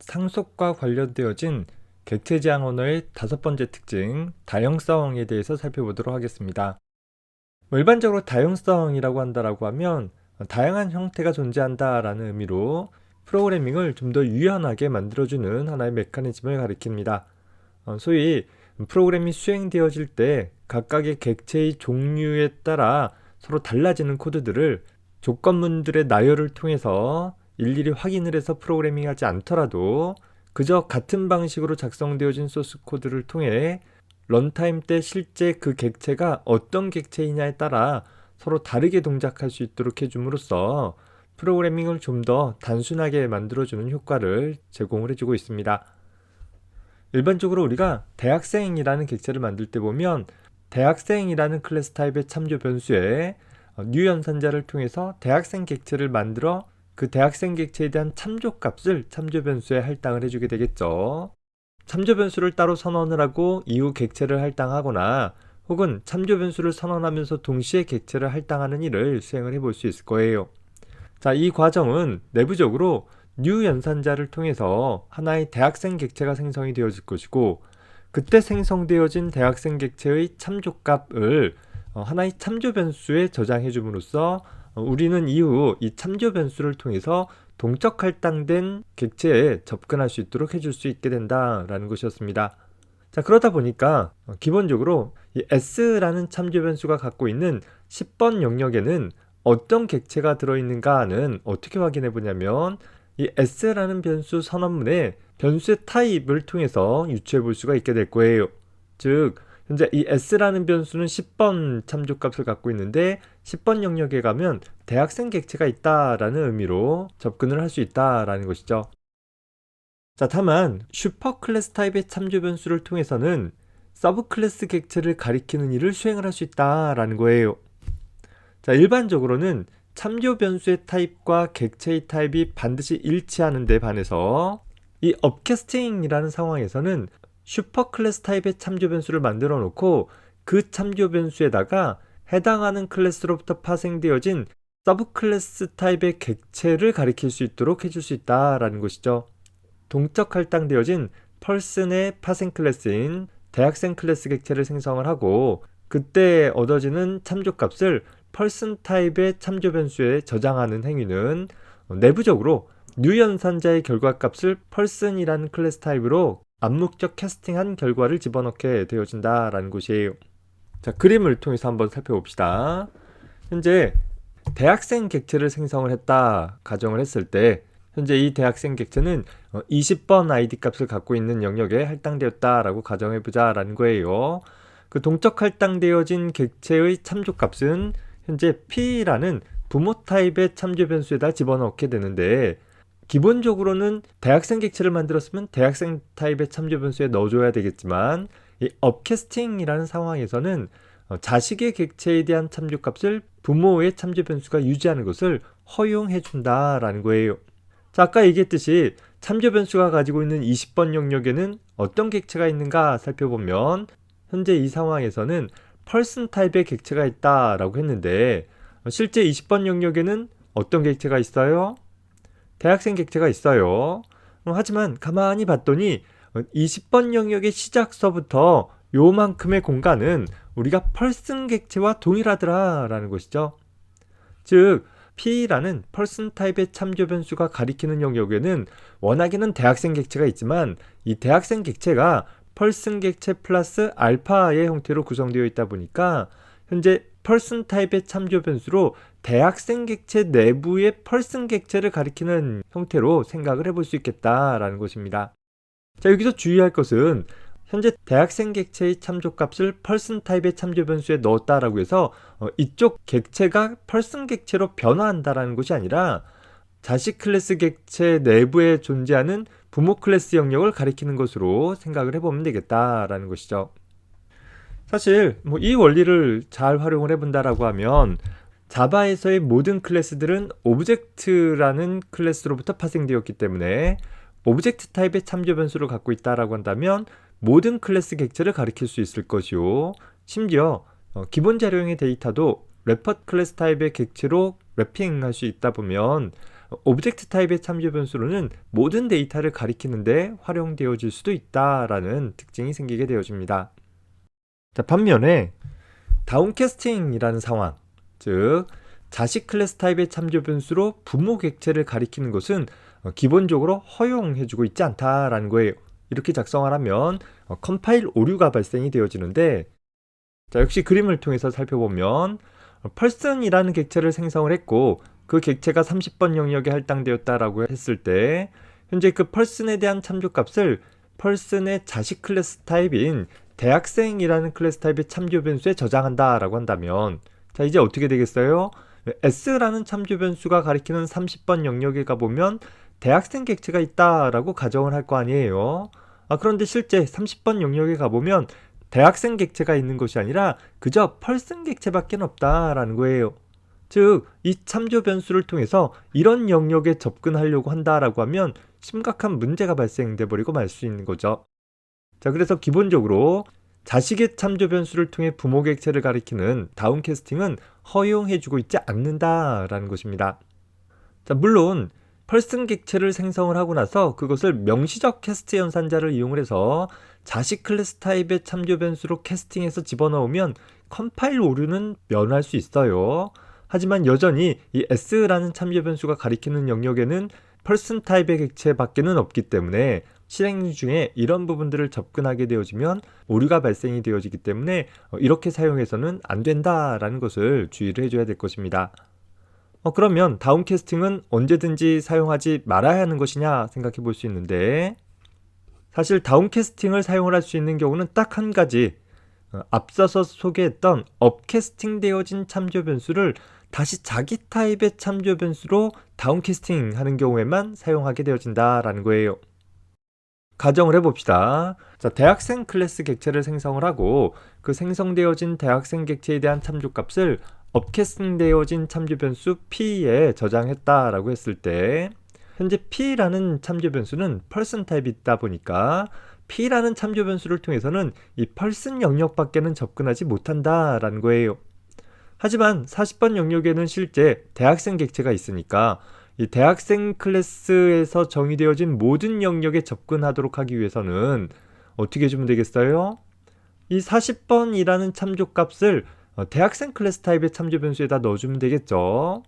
상속과 관련되어진 언어의 다섯 번째 특징, 다형성에 대해서 살펴보도록 하겠습니다. 뭐 일반적으로 다형성이라고 한다라고 하면 다양한 형태가 존재한다라는 의미로 프로그래밍을 좀 더 유연하게 만들어주는 하나의 메커니즘을 가리킵니다. 어, 소위 프로그램이 수행되어질 때 각각의 객체의 종류에 따라 서로 달라지는 코드들을 조건문들의 나열을 통해서 일일이 확인을 해서 프로그래밍 하지 않더라도 그저 같은 방식으로 작성되어진 소스 코드를 통해 런타임 때 실제 그 객체가 어떤 객체이냐에 따라 서로 다르게 동작할 수 있도록 해줌으로써 프로그래밍을 좀 더 단순하게 만들어주는 효과를 제공을 해주고 있습니다. 일반적으로 우리가 대학생이라는 객체를 만들 때 보면 대학생이라는 클래스 타입의 참조 변수에 뉴 연산자를 통해서 대학생 객체를 만들어 그 대학생 객체에 대한 참조 값을 참조 변수에 할당을 해주게 되겠죠. 참조 변수를 따로 선언을 하고 이후 객체를 할당하거나 혹은 참조 변수를 선언하면서 동시에 객체를 할당하는 일을 수행을 해볼 수 있을 거예요. 자, 이 과정은 내부적으로 뉴 연산자를 통해서 하나의 대학생 객체가 생성이 되어질 것이고 그때 생성되어진 대학생 객체의 참조값을 어, 하나의 참조 변수에 저장해 줌으로써 어, 우리는 이후 이 참조 변수를 통해서 동적 할당된 객체에 접근할 수 있도록 해줄 수 있게 된다라는 것이었습니다. 자 그러다 보니까 어, 기본적으로 이 s라는 참조 변수가 갖고 있는 10번 영역에는 어떤 객체가 들어있는가는 어떻게 확인해 보냐면 이 s라는 변수 선언문에 변수의 타입을 통해서 유추해 볼 수가 있게 될 거예요. 즉 현재 이 s라는 변수는 10번 참조값을 갖고 있는데 10번 영역에 가면 대학생 객체가 있다라는 의미로 접근을 할 수 있다라는 것이죠. 자, 다만 슈퍼 클래스 타입의 참조 변수를 통해서는 서브 클래스 객체를 가리키는 일을 수행을 할 수 있다라는 거예요. 자, 일반적으로는 참조 변수의 타입과 객체의 타입이 반드시 일치하는 데 반해서 이 업캐스팅이라는 상황에서는 슈퍼 클래스 타입의 참조 변수를 만들어 놓고 그 참조 변수에다가 해당하는 클래스로부터 파생되어진 서브 클래스 타입의 객체를 가리킬 수 있도록 해줄 수 있다라는 것이죠. 동적 할당되어진 펄슨의 파생 클래스인 대학생 클래스 객체를 생성을 하고 그때 얻어지는 참조값을 펄슨 타입의 참조 변수에 저장하는 행위는 내부적으로 뉴연산자의 결과값을 펄슨이라는 클래스 타입으로 암묵적 캐스팅한 결과를 집어넣게 되어진다라는 것이에요. 자, 그림을 통해서 한번 살펴봅시다. 현재 대학생 객체를 생성을 했다 가정을 했을 때 현재 이 대학생 객체는 20번 아이디 값을 갖고 있는 영역에 할당되었다라고 가정해 보자라는 거예요. 그 동적 할당되어진 객체의 참조 값은 현재 P라는 부모 타입의 참조 변수에다 집어넣게 되는데 기본적으로는 대학생 객체를 만들었으면 대학생 타입의 참조 변수에 넣어줘야 되겠지만 이 업캐스팅이라는 상황에서는 어, 자식의 객체에 대한 참조값을 부모의 참조 변수가 유지하는 것을 허용해 준다라는 거예요. 자, 아까 얘기했듯이 참조 변수가 가지고 있는 20번 영역에는 어떤 객체가 있는가 살펴보면 현재 이 상황에서는 펄슨 타입의 객체가 있다라고 했는데 어, 실제 20번 영역에는 어떤 객체가 있어요? 대학생 객체가 있어요. 어, 하지만 가만히 봤더니 20번 어, 영역의 시작서부터 요만큼의 공간은 우리가 펄슨 객체와 동일하더라 라는 것이죠. 즉 P라는 펄슨 타입의 참조 변수가 가리키는 영역에는 워낙에는 대학생 객체가 있지만 이 대학생 객체가 펄슨 객체 플러스 알파의 형태로 구성되어 있다 보니까 현재 펄슨 타입의 참조 변수로 대학생 객체 내부의 펄슨 객체를 가리키는 형태로 생각을 해볼 수 있겠다라는 것입니다. 자, 여기서 주의할 것은 현재 대학생 객체의 참조값을 펄슨 타입의 참조 변수에 넣었다라고 해서 어, 이쪽 객체가 펄슨 객체로 변화한다라는 것이 아니라 자식 클래스 객체 내부에 존재하는 부모 클래스 영역을 가리키는 것으로 생각을 해보면 되겠다라는 것이죠. 사실 뭐 이 원리를 잘 활용을 해본다라고 하면 자바에서의 모든 클래스들은 오브젝트라는 클래스로부터 파생되었기 때문에 오브젝트 타입의 참조 변수를 갖고 있다라고 한다면 모든 클래스 객체를 가리킬 수 있을 것이요. 심지어 어, 기본 자료형의 데이터도 레퍼 클래스 타입의 객체로 랩핑할 수 있다 보면 오브젝트 타입의 참조 변수로는 모든 데이터를 가리키는데 활용되어질 수도 있다라는 특징이 생기게 되어집니다. 자, 반면에 다운캐스팅이라는 상황, 즉 자식 클래스 타입의 참조 변수로 부모 객체를 가리키는 것은 어, 기본적으로 허용해주고 있지 않다라는 거예요. 이렇게 작성을 하면 어, 컴파일 오류가 발생이 되어지는데 자, 역시 그림을 통해서 살펴보면 어, 펄슨이라는 객체를 생성을 했고 그 객체가 30번 영역에 할당되었다라고 했을 때 현재 그 펄슨에 대한 참조값을 펄슨의 자식 클래스 타입인 대학생이라는 클래스 타입의 참조 변수에 저장한다라고 한다면 자 이제 어떻게 되겠어요? S라는 참조 변수가 가리키는 30번 영역에 가보면 대학생 객체가 있다라고 가정을 할 거 아니에요. 아, 그런데 실제 30번 영역에 가보면 대학생 객체가 있는 것이 아니라 그저 펄슨 객체밖에 없다라는 거예요. 즉, 이 참조 변수를 통해서 이런 영역에 접근하려고 한다라고 하면 심각한 문제가 발생돼 버리고 말 수 있는 거죠. 자, 그래서 기본적으로 자식의 참조 변수를 통해 부모 객체를 가리키는 다운 캐스팅은 허용해주고 있지 않는다라는 것입니다. 자, 물론 펄슨 객체를 생성을 하고 나서 그것을 명시적 캐스트 연산자를 이용을 해서 자식 클래스 타입의 참조 변수로 캐스팅해서 집어넣으면 컴파일 오류는 면할 수 있어요. 하지만 여전히 이 S라는 참조 변수가 가리키는 영역에는 펄슨 타입의 객체밖에는 없기 때문에 실행 중에 이런 부분들을 접근하게 되어지면 오류가 발생이 되어지기 때문에 어, 이렇게 사용해서는 안 된다라는 것을 주의를 해줘야 될 것입니다. 어, 그러면 다운 캐스팅은 언제든지 사용하지 말아야 하는 것이냐 생각해 볼 수 있는데 사실 다운 캐스팅을 사용을 할 수 있는 경우는 딱 한 가지 어, 앞서서 소개했던 업캐스팅 되어진 참조 변수를 다시 자기 타입의 참조 변수로 다운 캐스팅 하는 경우에만 사용하게 되어진다라는 거예요. 가정을 해봅시다. 자, 대학생 클래스 객체를 생성을 하고 그 생성되어진 대학생 객체에 대한 참조 값을 업캐스팅되어진 참조 변수 p에 저장했다라고 했을 때 현재 p라는 참조 변수는 펄슨 타입이 있다 보니까 p라는 참조 변수를 통해서는 이 펄슨 영역밖에는 접근하지 못한다라는 거예요. 하지만 40번 영역에는 실제 대학생 객체가 있으니까 이 대학생 클래스에서 정의되어진 모든 영역에 접근하도록 하기 위해서는 어떻게 해주면 되겠어요? 이 40번이라는 참조 값을 어, 대학생 클래스 타입의 참조 변수에다 넣어주면 되겠죠.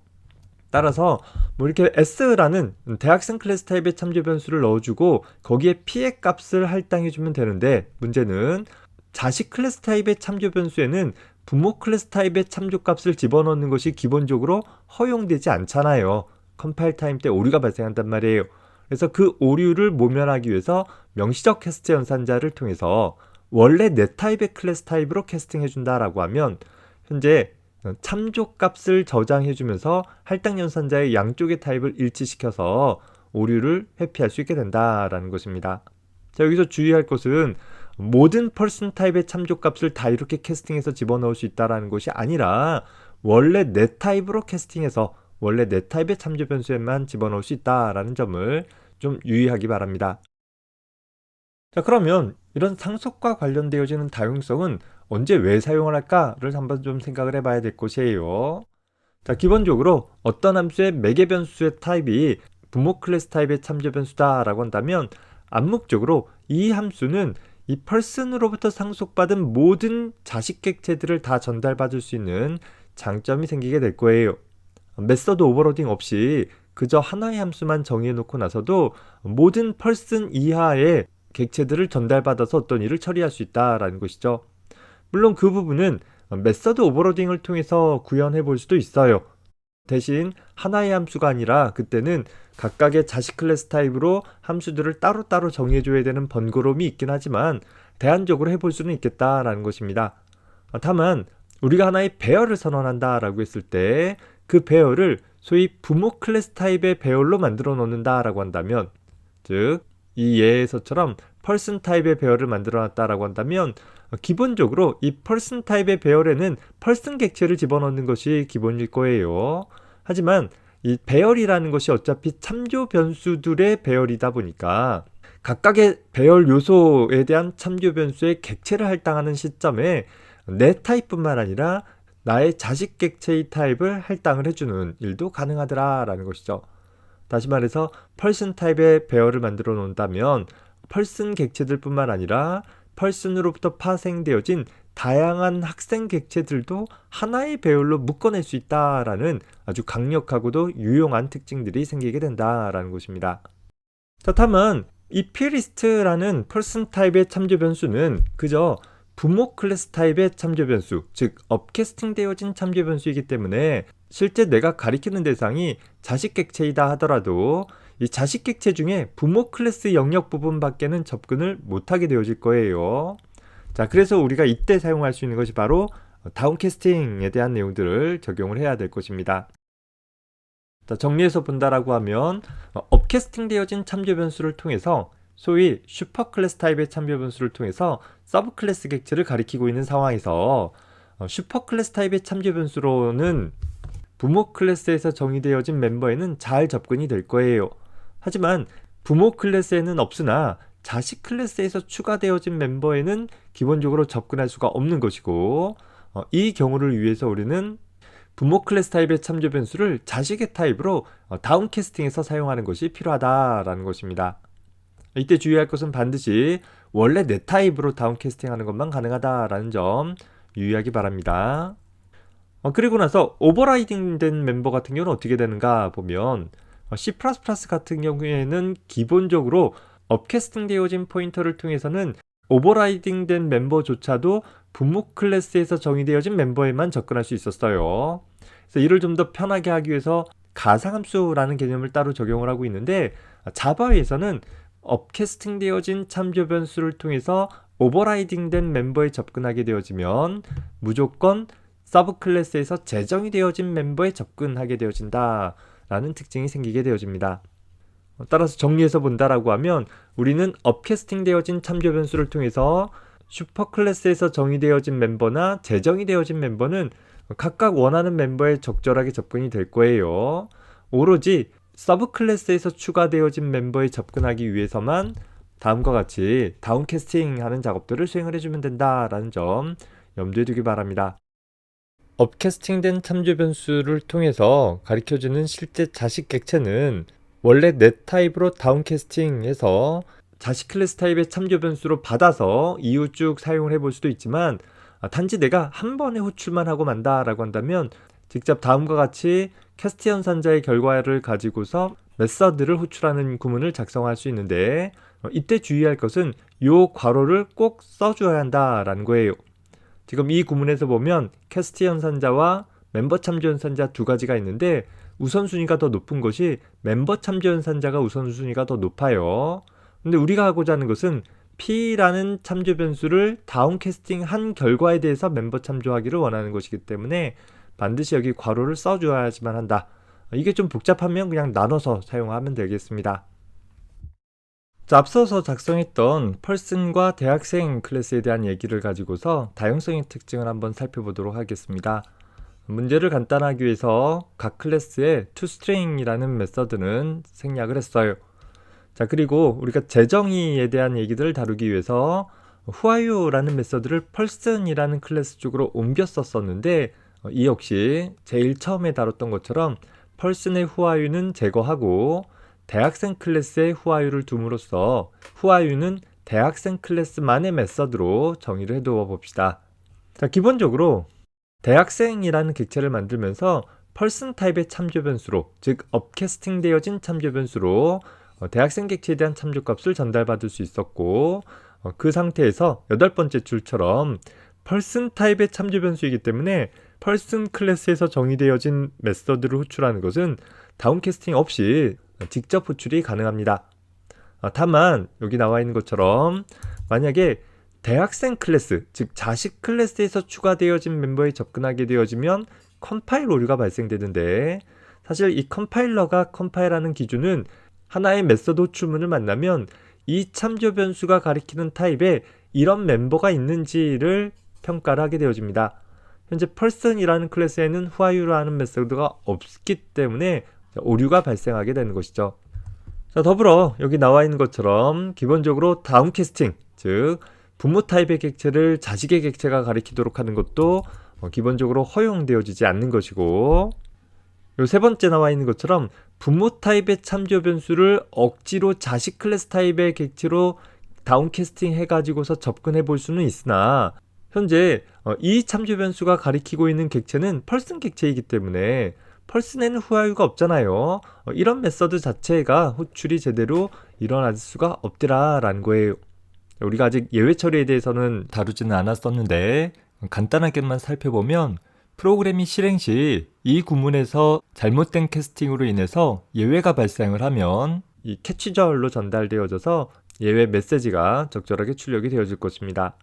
따라서 뭐 이렇게 S라는 대학생 클래스 타입의 참조 변수를 넣어주고 거기에 P의 값을 할당해주면 되는데 문제는 자식 클래스 타입의 참조 변수에는 부모 클래스 타입의 참조 값을 집어넣는 것이 기본적으로 허용되지 않잖아요. 컴파일 타임 때 오류가 발생한단 말이에요. 그래서 그 오류를 모면하기 위해서 명시적 캐스트 연산자를 통해서 원래 내 타입의 클래스 타입으로 캐스팅해 준다라고 하면 현재 참조 값을 저장해 주면서 할당 연산자의 양쪽의 타입을 일치시켜서 오류를 회피할 수 있게 된다라는 것입니다. 자, 여기서 주의할 것은 모든 펄슨 타입의 참조 값을 다 이렇게 캐스팅해서 집어넣을 수 있다라는 것이 아니라 원래 내 타입으로 캐스팅해서 원래 내 타입의 참조 변수에만 집어넣을 수 있다라는 점을 좀 유의하기 바랍니다. 자, 그러면 이런 상속과 관련되어지는 다용성은 언제 왜 사용을 할까를 한번 좀 생각을 해봐야 될 것이에요. 자, 기본적으로 어떤 함수의 매개 변수의 타입이 부모 클래스 타입의 참조 변수다라고 한다면 암묵적으로 이 함수는 이 펄슨으로부터 상속받은 모든 자식 객체들을 다 전달받을 수 있는 장점이 생기게 될 거예요. 메서드 오버로딩 없이 그저 하나의 함수만 정의해 놓고 나서도 모든 펄슨 이하의 객체들을 전달받아서 어떤 일을 처리할 수 있다라는 것이죠. 물론 그 부분은 메서드 오버로딩을 통해서 구현해 볼 수도 있어요. 대신 하나의 함수가 아니라 그때는 각각의 자식 클래스 타입으로 함수들을 따로따로 정해줘야 되는 번거로움이 있긴 하지만 대안적으로 해볼 수는 있겠다라는 것입니다. 다만 우리가 하나의 배열을 선언한다라고 했을 때 그 배열을 소위 부모 클래스 타입의 배열로 만들어 놓는다라고 한다면 즉 이 예에서처럼 펄슨 타입의 배열을 만들어 놨다라고 한다면 기본적으로 이 펄슨 타입의 배열에는 펄슨 객체를 집어넣는 것이 기본일 거예요. 하지만 이 배열이라는 것이 어차피 참조 변수들의 배열이다 보니까 각각의 배열 요소에 대한 참조 변수의 객체를 할당하는 시점에 내 타입뿐만 아니라 나의 자식 객체의 타입을 할당을 해주는 일도 가능하더라라는 것이죠. 다시 말해서 펄슨 타입의 배열을 만들어 놓는다면 펄슨 객체들뿐만 아니라 펄슨으로부터 파생되어진 다양한 학생 객체들도 하나의 배열로 묶어낼 수 있다라는 아주 강력하고도 유용한 특징들이 생기게 된다라는 것입니다. 자, 다만 이 피리스트라는 펄슨 타입의 참조 변수는 그저 부모 클래스 타입의 참조 변수, 즉 업캐스팅 되어진 참조 변수이기 때문에 실제 내가 가리키는 대상이 자식 객체이다 하더라도 이 자식 객체 중에 부모 클래스 영역 부분밖에는 접근을 못하게 되어질 거예요. 자, 그래서 우리가 이때 사용할 수 있는 것이 바로 다운캐스팅에 대한 내용들을 적용을 해야 될 것입니다. 자, 정리해서 본다라고 하면 어, 업캐스팅 되어진 참조 변수를 통해서 소위 슈퍼 클래스 타입의 참조 변수를 통해서 서브 클래스 객체를 가리키고 있는 상황에서 어, 슈퍼 클래스 타입의 참조 변수로는 부모 클래스에서 정의되어진 멤버에는 잘 접근이 될 거예요. 하지만 부모 클래스에는 없으나 자식 클래스에서 추가되어진 멤버에는 기본적으로 접근할 수가 없는 것이고 어, 이 경우를 위해서 우리는 부모 클래스 타입의 참조 변수를 자식의 타입으로 어, 다운캐스팅해서 사용하는 것이 필요하다라는 것입니다. 이때 주의할 것은 반드시 원래 내 타입으로 다운캐스팅하는 것만 가능하다라는 점 유의하기 바랍니다. 어, 그리고 나서 오버라이딩 된 멤버 같은 경우는 어떻게 되는가 보면 어, C++ 같은 경우에는 기본적으로 업캐스팅 되어진 포인터를 통해서는 오버라이딩 된 멤버조차도 부모 클래스에서 정의되어진 멤버에만 접근할 수 있었어요. 그래서 이를 좀 더 편하게 하기 위해서 가상함수라는 개념을 따로 적용을 하고 있는데 자바에서는 업캐스팅 되어진 참조 변수를 통해서 오버라이딩 된 멤버에 접근하게 되어지면 무조건 서브 클래스에서 재정이 되어진 멤버에 접근하게 되어진다 라는 특징이 생기게 되어집니다. 따라서 정리해서 본다라고 하면 우리는 업캐스팅 되어진 참조 변수를 통해서 슈퍼 클래스에서 정의되어진 멤버나 재정이 되어진 멤버는 각각 원하는 멤버에 적절하게 접근이 될 거예요. 오로지 서브 클래스에서 추가되어진 멤버에 접근하기 위해서만 다음과 같이 다운캐스팅 하는 작업들을 수행을 해주면 된다라는 점 염두에 두기 바랍니다. 업캐스팅된 참조 변수를 통해서 가리켜주는 실제 자식 객체는 원래 넷 타입으로 다운캐스팅해서 자식 클래스 타입의 참조 변수로 받아서 이후 쭉 사용을 해볼 수도 있지만 아, 단지 내가 한 번에 호출만 하고 만다라고 한다면 직접 다음과 같이 캐스트 연산자의 결과를 가지고서 메서드를 호출하는 구문을 작성할 수 있는데 어, 이때 주의할 것은 요 괄호를 꼭 써줘야 한다라는 거예요. 지금 이 구문에서 보면 캐스트 연산자와 멤버 참조 연산자 두 가지가 있는데 우선순위가 더 높은 것이 멤버 참조 연산자가 우선순위가 더 높아요. 근데 우리가 하고자 하는 것은 P라는 참조 변수를 다운 캐스팅 한 결과에 대해서 멤버 참조하기를 원하는 것이기 때문에 반드시 여기 괄호를 써줘야지만 한다. 이게 좀 복잡하면 그냥 나눠서 사용하면 되겠습니다. 자, 앞서서 작성했던 펄슨과 대학생 클래스에 대한 얘기를 가지고서 다용성의 특징을 한번 살펴보도록 하겠습니다. 문제를 간단하기 위해서 각 클래스에 toString이라는 메서드는 생략을 했어요. 자, 그리고 우리가 재정의에 대한 얘기들을 다루기 위해서 whoare라는 메서드를 person이라는 클래스 쪽으로 옮겼었었는데 이 역시 제일 처음에 다뤘던 것처럼 person의 whoare는 제거하고 대학생 클래스에 whoare를 둠으로써 whoare는 대학생 클래스만의 메서드로 정의를 해두어 봅시다. 자, 기본적으로 대학생이라는 객체를 만들면서 펄슨 타입의 참조 변수로, 즉 업캐스팅 되어진 참조 변수로 어, 대학생 객체에 대한 참조값을 전달받을 수 있었고 어, 그 상태에서 여덟 번째 줄처럼 펄슨 타입의 참조 변수이기 때문에 펄슨 클래스에서 정의되어진 메서드를 호출하는 것은 다운캐스팅 없이 직접 호출이 가능합니다. 아, 다만 여기 나와 있는 것처럼 만약에 대학생 클래스, 즉 자식 클래스에서 추가되어진 멤버에 접근하게 되어지면 컴파일 오류가 발생되는데 사실 이 컴파일러가 컴파일하는 기준은 하나의 메서드 호출문을 만나면 이 참조 변수가 가리키는 타입에 이런 멤버가 있는지를 평가를 하게 되어집니다. 현재 person이라는 클래스에는 whoare라는 메서드가 없기 때문에 오류가 발생하게 되는 것이죠. 자, 더불어 여기 나와 있는 것처럼 기본적으로 다운 캐스팅, 즉 부모 타입의 객체를 자식의 객체가 가리키도록 하는 것도 어, 기본적으로 허용되어지지 않는 것이고 요 세 번째 나와 있는 것처럼 부모 타입의 참조 변수를 억지로 자식 클래스 타입의 객체로 다운캐스팅 해가지고서 접근해 볼 수는 있으나 현재 어, 이 참조 변수가 가리키고 있는 객체는 펄슨 객체이기 때문에 펄슨에는 후화유가 없잖아요. 어, 이런 메서드 자체가 호출이 제대로 일어날 수가 없더라 라는 거예요. 우리가 아직 예외 처리에 대해서는 다루지는 않았었는데 간단하게만 살펴보면 프로그램이 실행 시 이 구문에서 잘못된 캐스팅으로 인해서 예외가 발생을 하면 이 캐치절로 전달되어져서 예외 메시지가 적절하게 출력이 되어질 것입니다.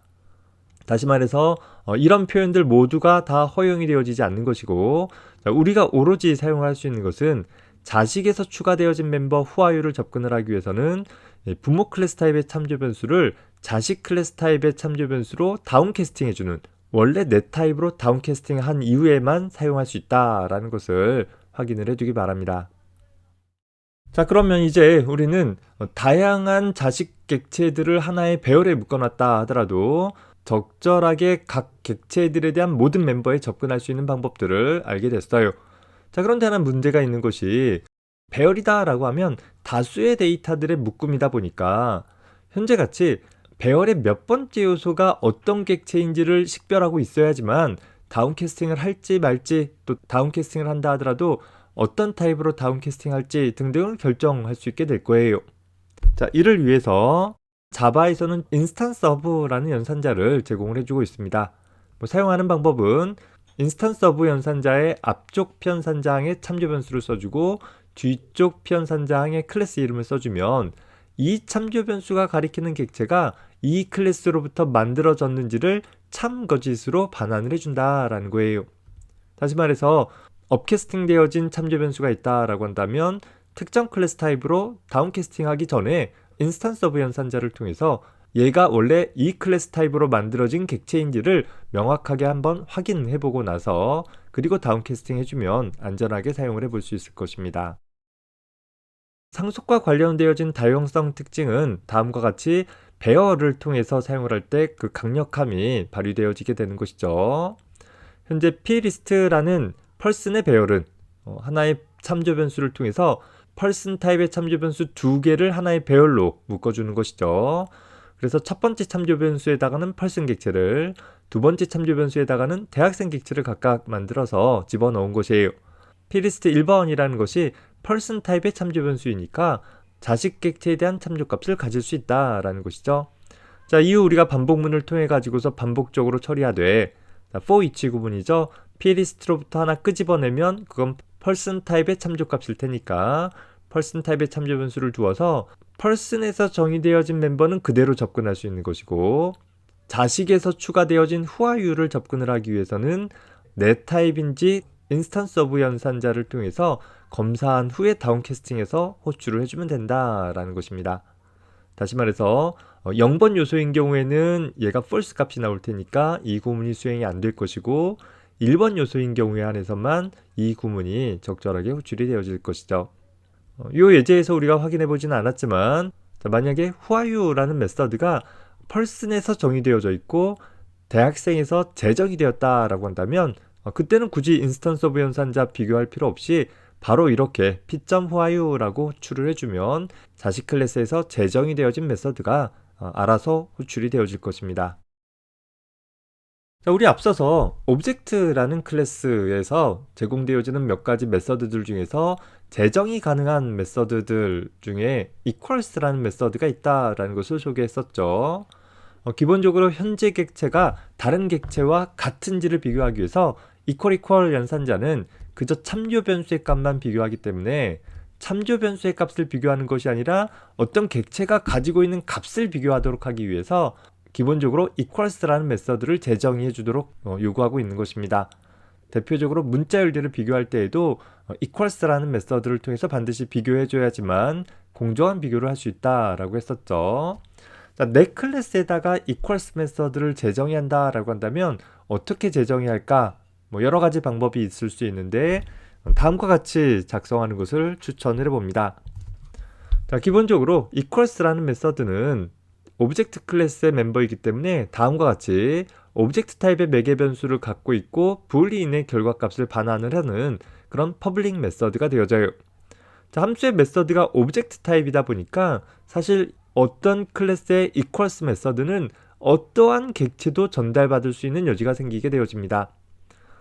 다시 말해서 어, 이런 표현들 모두가 다 허용이 되어지지 않는 것이고 자, 우리가 오로지 사용할 수 있는 것은 자식에서 추가되어진 멤버 후화유를 접근을 하기 위해서는 이 부모 클래스 타입의 참조 변수를 자식 클래스 타입의 참조 변수로 다운캐스팅해 주는 원래 내 타입으로 다운캐스팅 한 이후에만 사용할 수 있다라는 것을 확인을 해두기 바랍니다. 자, 그러면 이제 우리는 어, 다양한 자식 객체들을 하나의 배열에 묶어놨다 하더라도 적절하게 각 객체들에 대한 모든 멤버에 접근할 수 있는 방법들을 알게 됐어요. 자, 그런데 하나 문제가 있는 것이 배열이다라고 하면 다수의 데이터들의 묶음이다 보니까 현재 같이 배열의 몇 번째 요소가 어떤 객체인지를 식별하고 있어야지만 다운캐스팅을 할지 말지 또 다운캐스팅을 한다 하더라도 어떤 타입으로 다운캐스팅 할지 등등을 결정할 수 있게 될 거예요. 자, 이를 위해서 자바에서는 인스턴스 어브라는 연산자를 제공을 해주고 있습니다. 뭐 사용하는 방법은 인스턴스 어브 연산자의 앞쪽 편 산자항에 참조 변수를 써주고 뒤쪽 편 산자항에 클래스 이름을 써주면 이 참조 변수가 가리키는 객체가 이 클래스로부터 만들어졌는지를 참 거짓으로 반환을 해준다라는 거예요. 다시 말해서 업캐스팅 되어진 참조 변수가 있다라고 한다면 특정 클래스 타입으로 다운캐스팅하기 전에 인스턴스 오브 연산자를 통해서 얘가 원래 이 클래스 타입으로 만들어진 객체인지를 명확하게 한번 확인해 보고 나서 그리고 다운 캐스팅 해주면 안전하게 사용을 해볼 수 있을 것입니다. 상속과 관련되어진 다용성 특징은 다음과 같이 배열을 통해서 사용을 할 때 그 강력함이 발휘되어지게 되는 것이죠. 현재Plist라는 펄슨의 배열은 어, 하나의 참조 변수를 통해서 펄슨 타입의 참조 변수 두 개를 하나의 배열로 묶어주는 것이죠. 그래서 첫 번째 참조 변수에다가는 펄슨 객체를 두 번째 참조 변수에다가는 대학생 객체를 각각 만들어서 집어넣은 것이에요. 피리스트 1번이라는 것이 펄슨 타입의 참조 변수이니까 자식 객체에 대한 참조 값을 가질 수 있다라는 것이죠. 자, 이후 우리가 반복문을 통해 가지고서 반복적으로 처리하되 자, for each 구문이죠. 피리스트로부터 하나 끄집어내면 그건 펄슨 타입의 참조값일 테니까 펄슨 타입의 참조 변수를 두어서 펄슨에서 정의되어진 멤버는 그대로 접근할 수 있는 것이고 자식에서 추가되어진 후화유를 접근을 하기 위해서는 내 타입인지 인스턴스 오브 연산자를 통해서 검사한 후에 다운캐스팅해서 호출을 해주면 된다라는 것입니다. 다시 말해서 0번 요소인 경우에는 얘가 false 값이 나올 테니까 이 구문이 수행이 안 될 것이고 1번 요소인 경우에 한해서만 이 구문이 적절하게 호출이 되어질 것이죠. 이 예제에서 우리가 확인해 보지는 않았지만 자, 만약에 whoare유라는 메서드가 펄슨에서 정의되어져 있고 대학생에서 재정이 되었다라고 한다면 어, 그때는 굳이 인스턴스 오브 연산자 비교할 필요 없이 바로 이렇게 p.whoare유라고 호출을 해주면 자식 클래스에서 재정이 되어진 메서드가 어, 알아서 호출이 되어질 것입니다. 자, 우리 앞서서 오브젝트라는 클래스에서 제공되어지는 몇 가지 메서드들 중에서 재정이 가능한 메서드들 중에 equals라는 메서드가 있다라는 것을 소개했었죠. 어, 기본적으로 현재 객체가 다른 객체와 같은지를 비교하기 위해서 equal equal 연산자는 그저 참조 변수의 값만 비교하기 때문에 참조 변수의 값을 비교하는 것이 아니라 어떤 객체가 가지고 있는 값을 비교하도록 하기 위해서 기본적으로 equals라는 메서드를 재정의해 주도록 어, 요구하고 있는 것입니다. 대표적으로 문자 열들을 비교할 때에도 어, equals라는 메서드를 통해서 반드시 비교해 줘야지만 공정한 비교를 할 수 있다라고 했었죠. 자, 내 클래스에다가 equals 메서드를 재정의한다라고 한다면 어떻게 재정의할까? 뭐 여러 가지 방법이 있을 수 있는데 다음과 같이 작성하는 것을 추천을 해봅니다. 자, 기본적으로 equals라는 메서드는 오브젝트 클래스의 멤버이기 때문에 다음과 같이 오브젝트 타입의 매개 변수를 갖고 있고 불리인의 결과값을 반환을 하는 그런 퍼블릭 메서드가 되어져요. 자, 함수의 메서드가 오브젝트 타입이다 보니까 사실 어떤 클래스의 equals 메서드는 어떠한 객체도 전달받을 수 있는 여지가 생기게 되어집니다.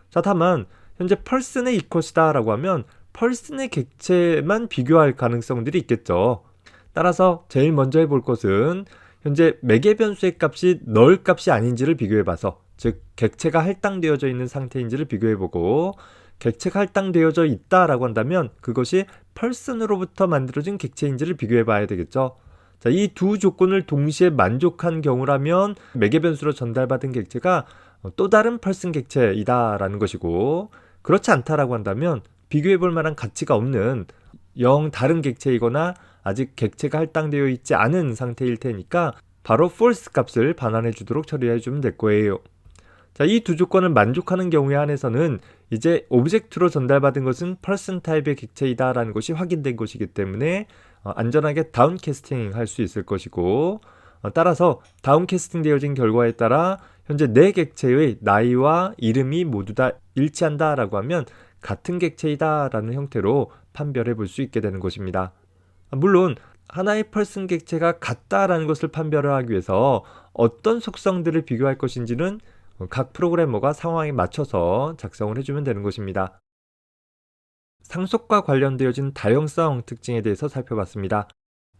자, 다만 현재 펄슨의 equals다라고 하면 펄슨의 객체만 비교할 가능성들이 있겠죠. 따라서 제일 먼저 해볼 것은 현재 매개 변수의 값이 널 값이 아닌지를 비교해봐서 즉 객체가 할당되어져 있는 상태인지를 비교해보고 객체가 할당되어져 있다라고 한다면 그것이 펄슨으로부터 만들어진 객체인지를 비교해봐야 되겠죠. 자, 이 두 조건을 동시에 만족한 경우라면 매개 변수로 전달받은 객체가 또 다른 펄슨 객체이다라는 것이고 그렇지 않다라고 한다면 비교해 볼 만한 가치가 없는 영 다른 객체이거나 아직 객체가 할당되어 있지 않은 상태일 테니까 바로 false 값을 반환해 주도록 처리해 주면 될 거예요. 자, 이 두 조건을 만족하는 경우에 한해서는 이제 오브젝트로 전달받은 것은 person 타입의 객체이다라는 것이 확인된 것이기 때문에 어, 안전하게 다운캐스팅 할 수 있을 것이고 어, 따라서 다운캐스팅 되어진 결과에 따라 현재 네 객체의 나이와 이름이 모두 다 일치한다라고 하면 같은 객체이다라는 형태로 판별해 볼 수 있게 되는 것입니다. 아, 물론 하나의 펄슨 객체가 같다라는 것을 판별을 하기 위해서 어떤 속성들을 비교할 것인지는 각 프로그래머가 상황에 맞춰서 작성을 해주면 되는 것입니다. 상속과 관련되어진 다형성 특징에 대해서 살펴봤습니다.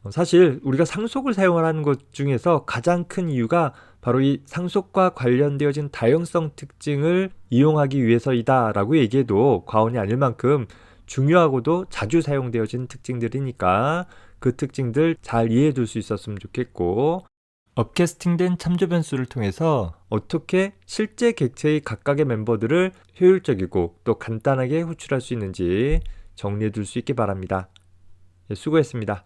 어, 사실 우리가 상속을 사용을 하는 것 중에서 가장 큰 이유가 바로 이 상속과 관련되어진 다형성 특징을 이용하기 위해서이다라고 얘기해도 과언이 아닐 만큼 중요하고도 자주 사용되어진 특징들이니까 그 특징들 잘 이해해 둘 수 있었으면 좋겠고 업캐스팅된 참조 변수를 통해서 어떻게 실제 객체의 각각의 멤버들을 효율적이고 또 간단하게 호출할 수 있는지 정리해 둘 수 있게 바랍니다. 예, 수고했습니다.